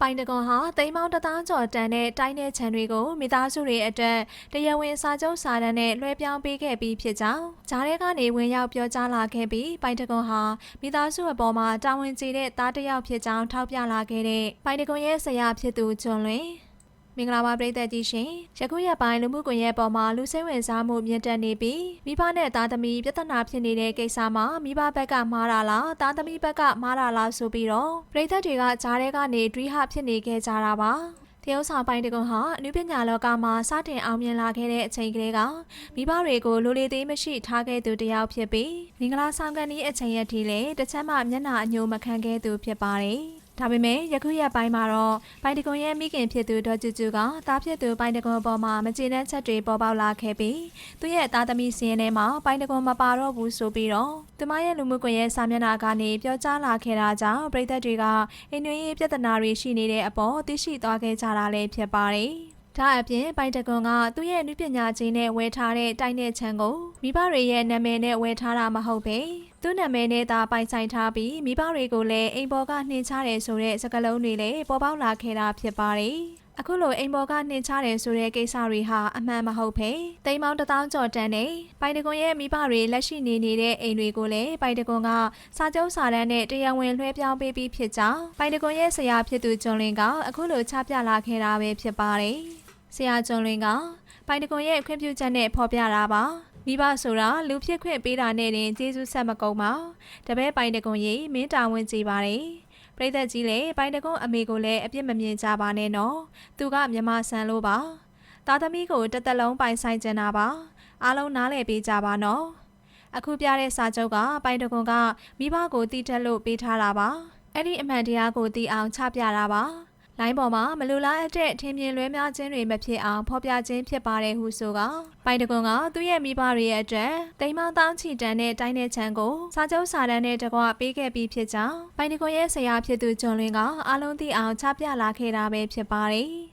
ပိုင်တကွန်ဟာတိမ်မောင်းတစ်သားကျော်တန်တဲ့တိုင်းတဲ့ခြံတွေကိုမိသားစုတွေအတွက်တရားဝင်စာချုပ်စာတမ်းနဲ့လွှဲပြောင်းပေးခဲ့ပြီးဖြစ်ကြောင်းဂျားရဲကနေဝင်ရောက်ပြောကြားလာခဲ့ပြီးပိုင်တကွန်ဟာမိသားစုအပေါ်မှာတာဝန်ကျေတဲ့သားတစ်ယောက်ဖြစ်ကြောင်းထောက်ပြလာခဲ့တဲ့ပိုင်တကွန်ရဲ့ဆရာဖြစ်သူကျွန်းလွင် မင်္ဂလာပါပရိသတ်ကြီးရှင်ယခုရက်ပိုင်းလူမှုကွန်ရက်ပေါ်မှာလူစိတ်ဝင်စားမှုမြင့်တက်နေပြီးမိဘနဲ့သားသမီးပြဿနာဖြစ်နေတဲ့ကိစ္စမှာမိဘဘက်ကမှားတာလားသားသမီးဘက်ကမှားတာလားဆိုပြီးတော့ပရိသတ်တွေကဂျားရဲကနေတွေးဟဖြစ်နေခဲ့ကြတာပါတရုတ်ဆောင်ပိုင်းတကွန်ဟာအနုပညာလောကမှာစတင်အောင်မြင်လာခဲ့တဲ့အချိန်ကလေးကမိဘတွေကိုလိုလေသေးမရှိထားခဲ့သူတစ်ယောက်ဖြစ်ပြီးမင်္ဂလာဆောင်ကန်ဒီအချိန်ရက်ထိလည်းတစ်ချက်မှမျက်နှာအညိုမခံခဲ့သူဖြစ်ပါတယ်။ ဒါပေမဲ့ယခုရက်ပိုင်းမှာတော့ပိုင်တကွန်ရဲ့မိခင်ဖြစ်သူဒေါ်ကျူကျူကသားဖြစ်သူပိုင်တကွန်ပေါ်မှာမကျေနပ်ချက်တွေပေါ်ပေါက်လာခဲ့ပြီးသူရဲ့သားသမီးစင်းထဲမှာပိုင်တကွန်မပါတော့ဘူးဆိုပြီးတော့သူမရဲ့လူမှုကွန်ရက်စာမျက်နှာကနေပြောကြားလာခဲ့တာကြောင့်ပရိသတ်တွေကအိမ်တွင်းရေးပြဿနာတွေရှိနေတဲ့အပေါ်သိရှိသွားခဲ့ကြတာလည်းဖြစ်ပါတယ်။ဒါအပြင်ပိုင်တကွန်ကသူ့ရဲ့နုပညာချင်းနဲ့ဝယ်ထားတဲ့တိုင်းတဲ့ချမ်းကိုမိဘတွေရဲ့နာမည်နဲ့ဝယ်ထားတာမဟုတ်ပဲ သူ့နာမည်နဲ့သာပိုင်ဆိုင်ထားပြီးမိဘတွေကိုလည်းအိမ်ပေါ်ကနှင်ချတယ်ဆိုတဲ့စကားလုံးတွေလည်းပေါ်ပေါက်လာခဲ့တာဖြစ်ပါတယ်။အခုလိုအိမ်ပေါ်ကနှင်ချတယ်ဆိုတဲ့ကိစ္စတွေဟာအမှန်မဟုတ်ပဲတိမ်မောင်းတစ်သောင်းကျော်တန်နေပိုင်တကွန်ရဲ့မိဘတွေလက်ရှိနေနေတဲ့အိမ်တွေကိုလည်းပိုင်တကွန်ကစာချုပ်စာတမ်းနဲ့တရားဝင်လွှဲပြောင်းပေးပြီးဖြစ်ကြောင်းပိုင်တကွန်ရဲ့ဆရာဖြစ်သူကျွန်းလင်းကအခုလိုချပြလာခဲ့တာပဲဖြစ်ပါတယ်။ဆရာကျွန်းလင်းကပိုင်တကွန်ရဲ့ခွင့်ပြုချက်နဲ့ဖော်ပြတာပါ မိဘဆိုတာလူဖြစ်ခွင့်ပေးတာနဲ့တင်ကျေးဇူးဆက်မကုန်ပါတပည့်ပိုင်တကွန်ရေးမင်းတာဝန်ကြည့်ပါတယ်ပရိသတ်ကြီးလည်းပိုင်တကွန်အမေကိုလည်းအပြစ်မမြင်ကြပါနဲ့နော်သူကမြမဆန်လို့ပါသားသမီးကိုတစ်သက်လုံးပိုင်ဆိုင်ကျင်တာပါအားလုံးနားလည်ပေးကြပါနော်အခုပြတဲ့စာချုပ်ကပိုင်တကွန်ကမိဘကိုတီးတက်လို့ပေးထားတာပါအဲ့ဒီအမှန်တရားကိုသိအောင်ချပြတာပါ လိုင်းပေါ်မှာမလူလားအတဲ့ထင်မြင်လွဲများခြင်းတွေမဖြစ်အောင်ဖော်ပြခြင်းဖြစ်ပါတယ်ဟုဆိုကပိုင်တကွန်ကသူ့ရဲ့မိဘတွေရဲ့အတွက်တိမ်မောင်းတောင်းချီတန်တဲ့တိုင်းတဲ့ချမ်းကိုစာချုပ်စာတမ်းနဲ့တကွပေးခဲ့ပြီးဖြစ်ကြောင်းပိုင်တကွန်ရဲ့ဆရာဖြစ်သူဂျွန်လွင်ကအားလုံးသိအောင်ချပြလာခဲ့တာပဲဖြစ်ပါတယ်